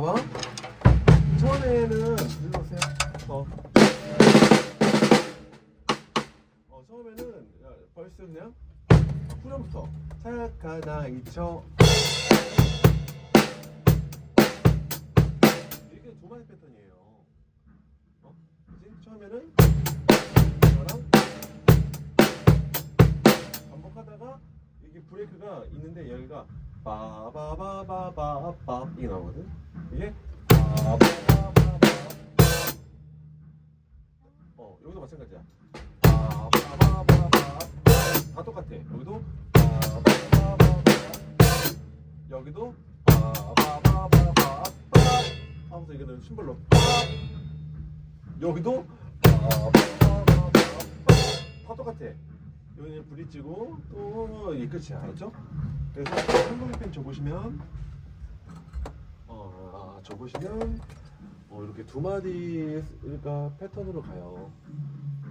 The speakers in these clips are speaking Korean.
봐봐. 처음에는 눌러보세요. 어. 어, 처음에는 야, 벌써 그냥 후렴부터 착한 아이처 이게 두 마디 패턴이에요. 어? 그지? 처음에는 이거랑 반복하다가 이게 브레이크가 있는데 여기가 빠바바바바바 이게 나오거든. 이게 어 여기도 마찬가지야. 다 똑같아. 여기도 여기도 하면서 이거는 심벌로 빠 여기도 다 똑같아. 여기는 브릿지고 또 이게 끝이야. 알았죠? 그래서 줘 보시면 어, 아, 줘 보시면 어, 이렇게 두 마디가 패턴으로 가요.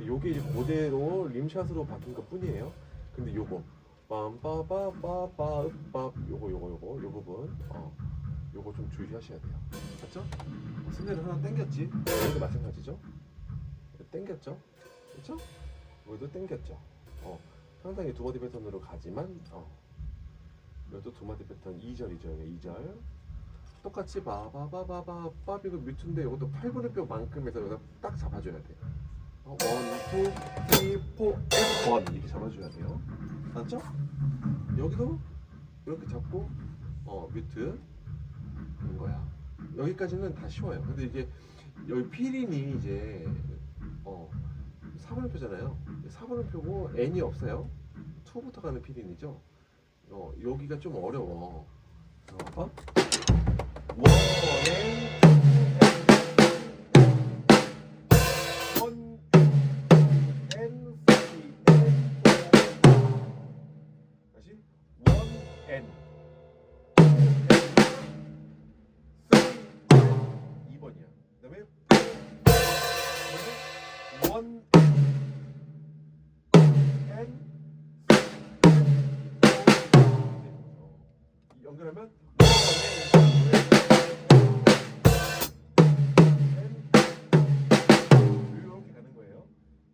요게 이제 그대로 림샷으로 바뀐 것 뿐이에요. 근데 요거 빰빠바바바읍밥 요거 요거 요거 요 부분 어 요거 좀 주의하셔야 돼요. 맞죠? 어, 스네를 하나 당겼지? 여기도 마찬가지죠? 당겼죠? 그렇죠? 여기도 당겼죠? 어 상당히 두 마디 패턴으로 가지만 어 이것도 두 마디 패턴 2절이죠. 2절. 똑같이 바바바바바 빠비고 뮤트인데 이것도 8분의 뼈만큼 해서 여기다 딱 잡아줘야 돼. 어, 원, 투, 쓰리, 포, 앤, 원 이렇게 잡아줘야 돼요. 맞죠? 여기도 이렇게 잡고 어 뮤트 인 거야. 여기까지는 다 쉬워요. 근데 이게 여기 피린이 이제 어 4분음표잖아요. 4분음표고 n이 없어요. 2부터 가는 피린이죠. 어 여기가 좀 어려워. 어, 봐봐. 원, N, three, N, four. 다시 원, N,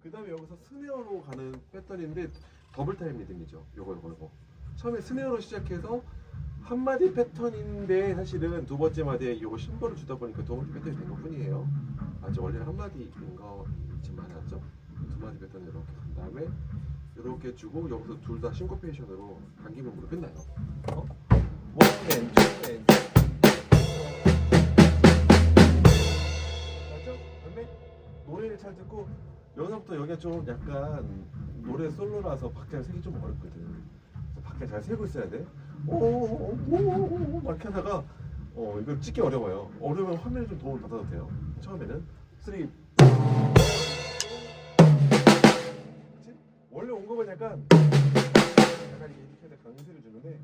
그 다음에 여기서 스네어로 가는 패턴인데 더블 타임 리듬이죠. 요거 요거 요거. 처음에 스네어로 시작해서 한 마디 패턴인데 사실은 두 번째 마디에 요거 심벌을 주다 보니까 두 번째 패턴이 된 것 뿐이에요. 아주 원래는 한 마디인 거지만 알았죠? 두 마디 패턴 이렇게 간 다음에 이렇게 주고 여기서 둘 다 싱코페이션으로 당기면으로 끝나요. 어? 맞죠? 근데 노래를 잘 듣고 여기서부터 여기가 좀 약간 노래 솔로라서 박자를 세기 좀 어렵거든. 그래서 박자 잘 세고 있어야 돼. 오오오오오 막 이렇게 하다가 어 이거 찍기 어려워요. 어려우면 화면에 좀 도움을 받아도 돼요. 처음에는 3 그치? 원래 온 거면 약간 이렇게 해서 강세를 주는데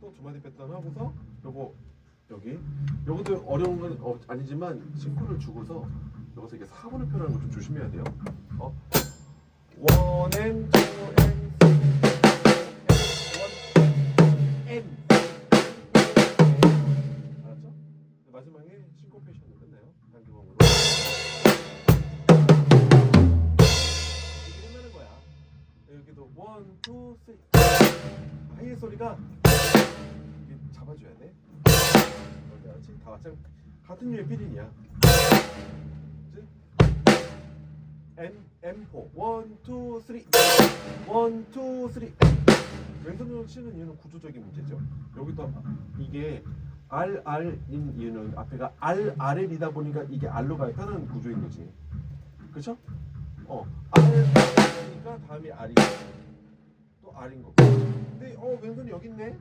또 두 마디 패턴 하고서 요거 여기 요것도 어려운 건 어, 아니지만 싱크를 주고서 여기서 이게 4분의 표라는 거좀 조심해야 돼요. 어? 원 앤, 투 앤, 원, 투, 쓰리. 하이의 소리가 잡아줘야 돼. 그런데 알지? 다 마찬 같은 류의 필인이야. M M4 원, 투, 쓰리 원, 투, 쓰리 왼손으로 치는 이유는 구조적인 문제죠. 여기도 이게 R R인 이유는 앞에가 R R이다 보니까 이게 R로 가야 편한 구조인 거지. 그렇죠? 어 R이니까 다음이 R이 또 R인 거고. 근데 어 왼손이 여기 있네.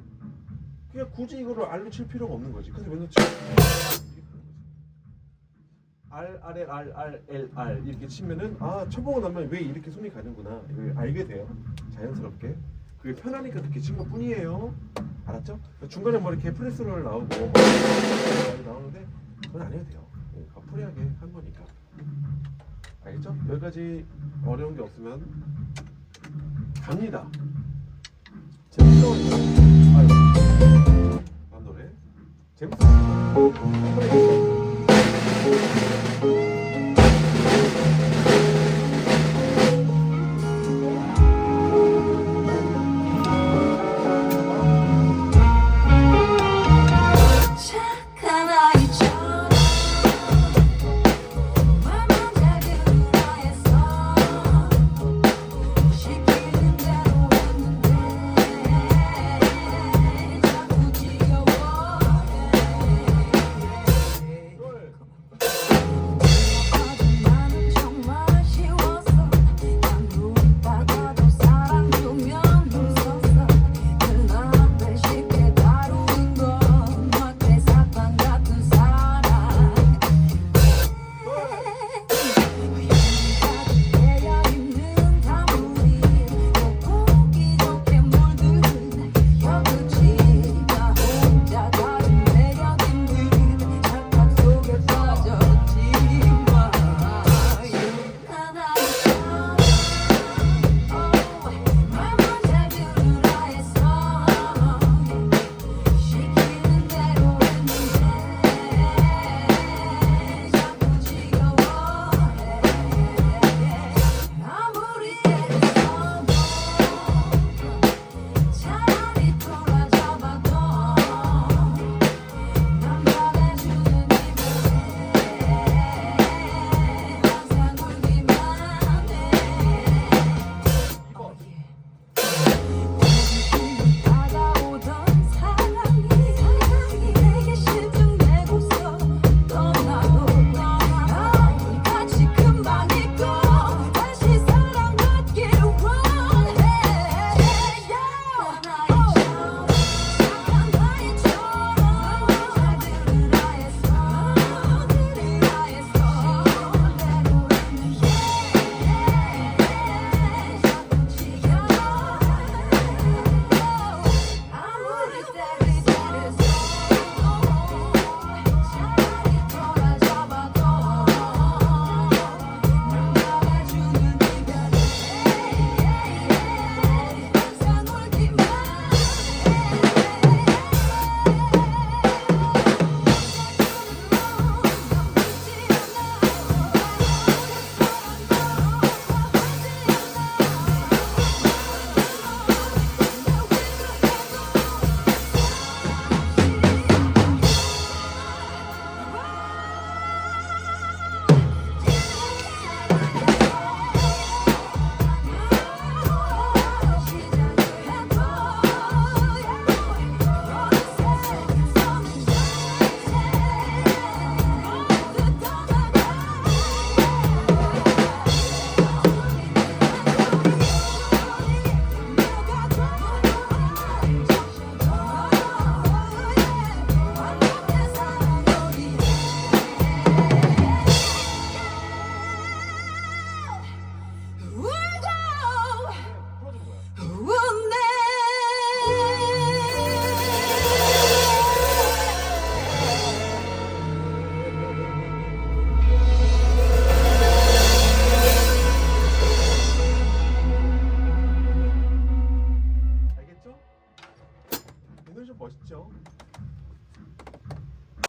그냥 굳이 이거를 R로 칠 필요가 없는 거지. 그래서 왼손 거지. R R L R 이렇게 치면은 아 쳐보고 나면 왜 이렇게 손이 가는구나 이걸 알게 돼요. 자연스럽게. 그게 편하니까 그렇게 친 것 뿐이에요. 알았죠? 중간에 뭐 이렇게 프레스롤 나오고 뭐 많이 나오는데 그건 안 해도 돼요. 예, 그거 프리하게 한 거니까. 알겠죠? 여기까지 어려운 게 없으면 갑니다. Sempre foi.